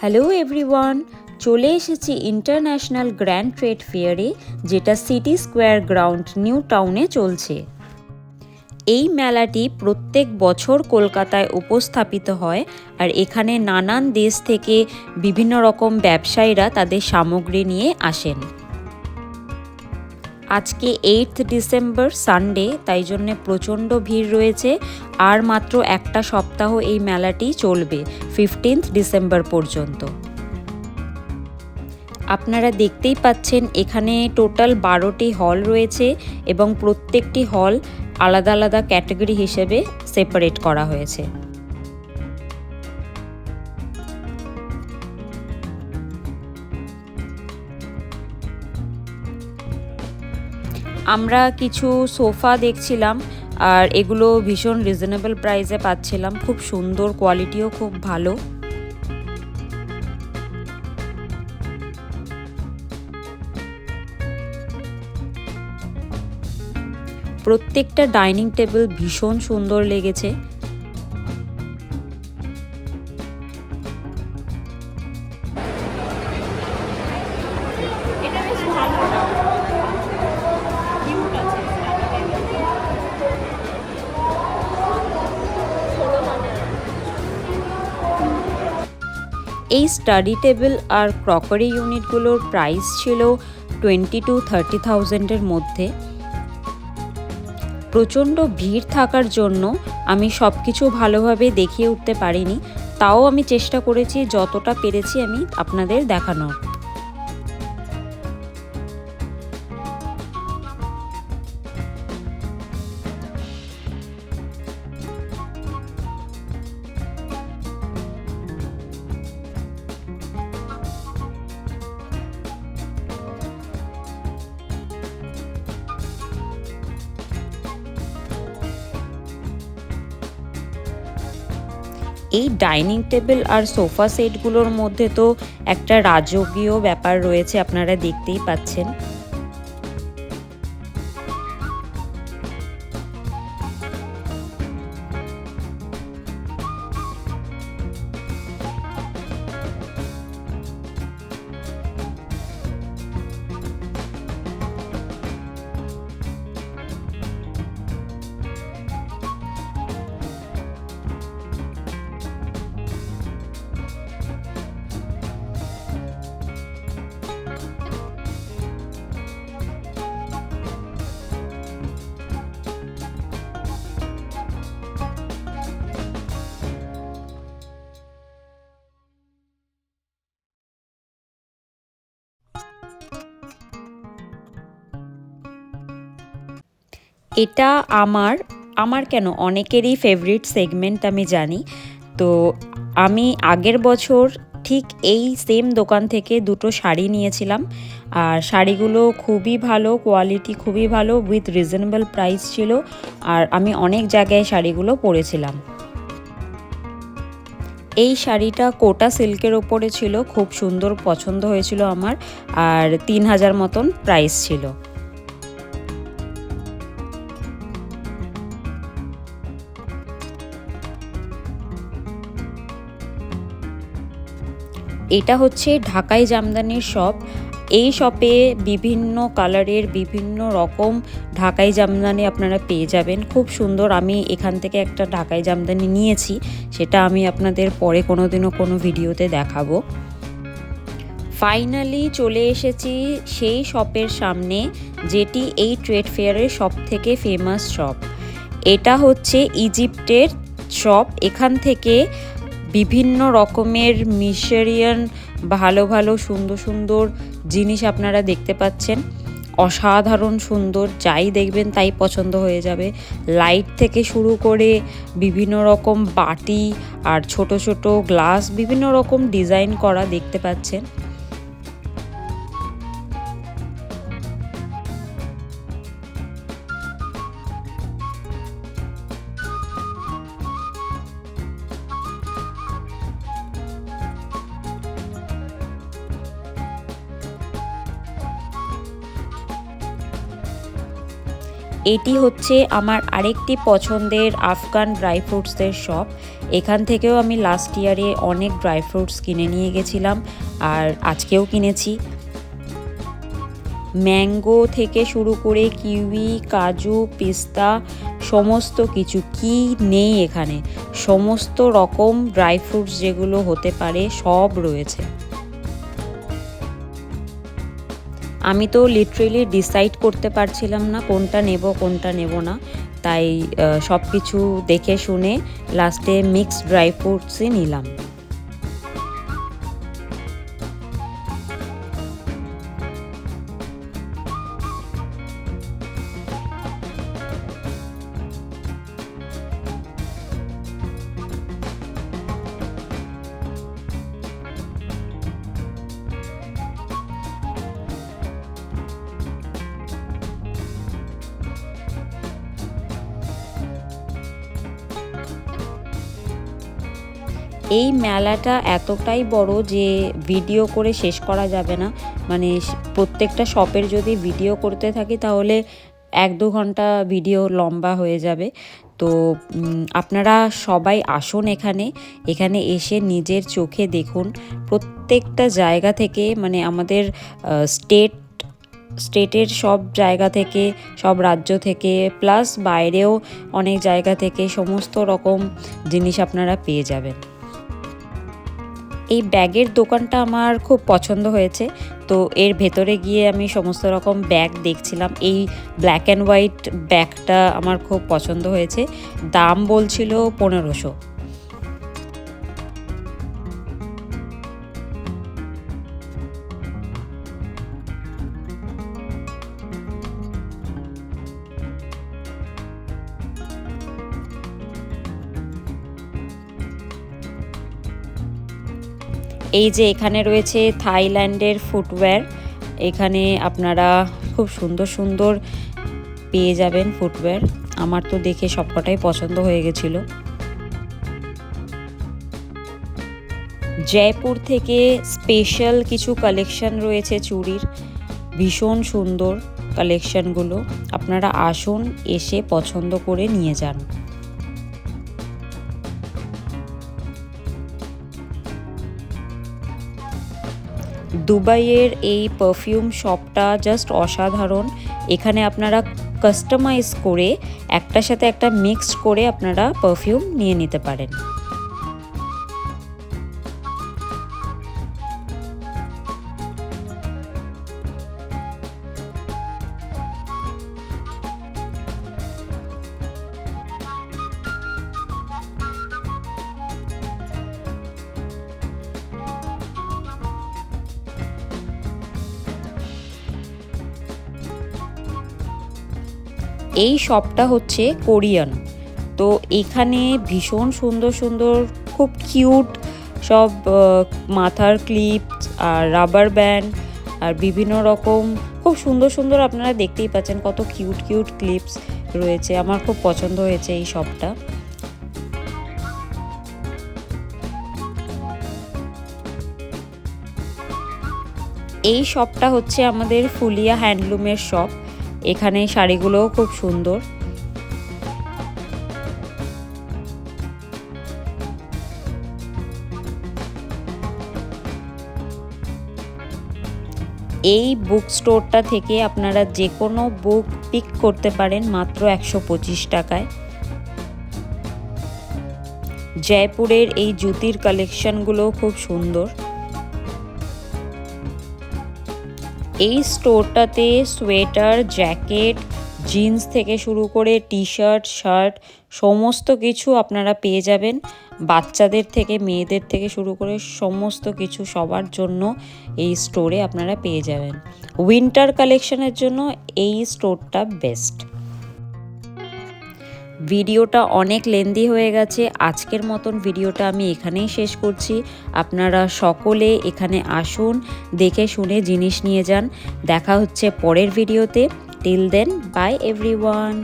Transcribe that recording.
Hello everyone চলে এসেছি international grand trade ফেয়ারে যেটা সিটি স্কোয়ার গ্রাউন্ড নিউ টাউনে চলছে। এই মেলাটি প্রত্যেক বছর কলকাতায় উপস্থাপিত হয় আর এখানে নানান দেশ থেকে বিভিন্ন রকম ব্যবসায়ীরা তাদের সামগ্রী নিয়ে আসেন। আজকে এইট ডিসেম্বর সানডে তাই জন্যে প্রচণ্ড ভিড় রয়েছে। আর মাত্র একটা সপ্তাহ এই মেলাটি চলবে ফিফটিন্থ ডিসেম্বর পর্যন্ত। আপনারা দেখতেই পাচ্ছেন, এখানে টোটাল বারোটি হল রয়েছে এবং প্রত্যেকটি হল আলাদা আলাদা ক্যাটাগরি হিসেবে সেপারেট করা হয়েছে। আমরা কিছু সোফা দেখছিলাম আর এগুলো ভীষণ রিজনেবল প্রাইসে পাচ্ছিলাম। খুব সুন্দর কোয়ালিটিও খুব ভালো। প্রত্যেকটা ডাইনিং টেবিল ভীষণ সুন্দর লেগেছে। এই স্টাডি টেবিল আর ক্রকারি ইউনিটগুলোর প্রাইস ছিল টোয়েন্টি টু থার্টি থাউজেন্ডের মধ্যে। প্রচণ্ড ভিড় থাকার জন্য আমি সব কিছু ভালোভাবে দেখিয়ে উঠতে পারিনি, তাও আমি চেষ্টা করেছি যতটা পেরেছি আমি আপনাদের দেখানোর। এই ডাইনিং টেবিল আর সোফা সেটগুলোর মধ্যে তো একটা রাজকীয় ব্যাপার রয়েছে, আপনারা দেখতেই পাচ্ছেন। এটা আমার আমার কেন? অনেকেরই ফেভারিট সেগমেন্ট আমি জানি। তো আমি আগের বছর ঠিক এই সেম দোকান থেকে দুটো শাড়ি নিয়েছিলাম। আর শাড়িগুলো খুবই ভালো কোয়ালিটি খুবই ভালো উইথ রিজনেবল প্রাইস ছিল। আর আমি অনেক জায়গায় শাড়িগুলো পরেছিলাম। এই শাড়িটা কোটা সিল্কের ওপরে ছিল, খুব সুন্দর পছন্দ হয়েছিল আমার। আর তিন হাজার মতন প্রাইস ছিল। এটা হচ্ছে ঢাকাই জামদানির শপ এই শপে বিভিন্ন কালারের বিভিন্ন রকম ঢাকাই জামদানি আপনারা পেয়ে যাবেন। খুব সুন্দর। আমি এখান থেকে একটা ঢাকাই জামদানি নিয়েছি। সেটা আমি আপনাদের পরে কোনো দিনও কোনো ভিডিওতে দেখাবো। ফাইনালি চলে এসেছি সেই শপের সামনে, যেটি এই ট্রেড ফেয়ারের সব থেকে ফেমাস শপ এটা হচ্ছে ইজিপ্টের শপ এখান থেকে বিভিন্ন রকমের মিশরিয়ান ভালো ভালো সুন্দর সুন্দর জিনিস আপনারা দেখতে পাচ্ছেন। অসাধারণ সুন্দর, যাই দেখবেন তাই পছন্দ হয়ে যাবে। লাইট থেকে শুরু করে বিভিন্ন রকম বাটি আর ছোট ছোট গ্লাস, বিভিন্ন রকম ডিজাইন করা দেখতে পাচ্ছেন। এটি হচ্ছে আমার আরেকটি পছন্দের আফগান ড্রাই ফ্রুটসের শপ। এখান থেকেও আমি লাস্ট ইয়ারে অনেক ড্রাই ফ্রুটস কিনে নিয়ে গেছিলাম আর আজকেও কিনেছি। ম্যাঙ্গো থেকে শুরু করে কিউই, কাজু, পিস্তা, সমস্ত কিছু কি নেই এখানে? সমস্ত রকম ড্রাই ফ্রুটস যেগুলো হতে পারে সব রয়েছে। আমি তো লিটারেলি ডিসাইড করতে পারছিলাম না কোনটা নেব কোনটা নেব না। তাই সব কিছু দেখে শুনে লাস্টে মিক্সড ড্রাই ফ্রুটসই নিলাম। এই মেলাটা এতটাই বড় যে ভিডিও করে শেষ করা যাবে না। মানে প্রত্যেকটা শপের যদি ভিডিও করতে থাকি তাহলে এক দু ঘণ্টা ভিডিও লম্বা হয়ে যাবে। তো আপনারা সবাই আসুন এখানে। এখানে এসে নিজের চোখে দেখুন। প্রত্যেকটা জায়গা থেকে মানে আমাদের স্টেট, স্টেটের সব জায়গা থেকে, সব রাজ্য থেকে, প্লাস বাইরেও অনেক জায়গা থেকে সমস্ত রকম জিনিস আপনারা পেয়ে যাবেন। এই ব্যাগের দোকানটা আমার খুব পছন্দ হয়েছে। তো এর ভেতরে গিয়ে আমি সমস্ত রকম ব্যাগ দেখছিলাম। এই ব্ল্যাক অ্যান্ড হোয়াইট ব্যাগটা আমার খুব পছন্দ হয়েছে। দাম বলছিল পনেরোশো। এই যে এখানে রয়েছে থাইল্যান্ডের ফুটওয়্যার, এখানে আপনারা খুব সুন্দর সুন্দর পেয়ে যাবেন ফুটওয়্যার। আমার তো দেখে সবকটাই পছন্দ হয়ে গেছিল। জয়পুর থেকে স্পেশাল কিছু কালেকশন রয়েছে চুড়ির, ভীষণ সুন্দর কালেকশনগুলো। আপনারা আসুন, এসে পছন্দ করে নিয়ে যান। দুবাইয়ের এই পারফিউম শপটা জাস্ট অসাধারণ। এখানে আপনারা কাস্টমাইজ করে একটার সাথে একটা মিক্সড করে আপনারা পারফিউম নিয়ে নিতে পারেন। এই শপটা হচ্ছে কোরিয়ান তো এখানে ভীষণ সুন্দর সুন্দর, খুব কিউট সব মাথার ক্লিপ আর রাবার ব্যান্ড আর বিভিন্ন রকম, খুব সুন্দর সুন্দর আপনারা দেখতেই পাচ্ছেন কত কিউট কিউট ক্লিপস রয়েছে। আমার খুব পছন্দ হয়েছে এই শপটা এই শপটা হচ্ছে আমাদের ফুলিয়া হ্যান্ডলুমের শপ এখানে শাড়িগুলোও খুব সুন্দর। এই বুক স্টোরটা থেকে আপনারা যে কোনো বুক পিক করতে পারেন মাত্র একশো পঁচিশ টাকায়। জয়পুরের এই জুতির কালেকশনগুলো খুব সুন্দর। এই স্টোরটাতে সোয়েটার, জ্যাকেট, জিন্স থেকে শুরু করে টি শার্ট শার্ট, সমস্ত কিছু আপনারা পেয়ে যাবেন। বাচ্চাদের থেকে, মেয়েদের থেকে শুরু করে সমস্ত কিছু সবার জন্য এই স্টোরে আপনারা পেয়ে যাবেন। উইন্টার কালেকশনের জন্য এই স্টোরটা বেস্ট। ভিডিওটা অনেক লেন্দি হয়ে গেছে। আজকের মতন ভিডিওটা আমি এখানেই শেষ করছি। আপনারা সকলে এখানে আসুন, দেখে শুনে জিনিস নিয়ে যান। দেখা হচ্ছে পরের ভিডিওতে। Till then by everyone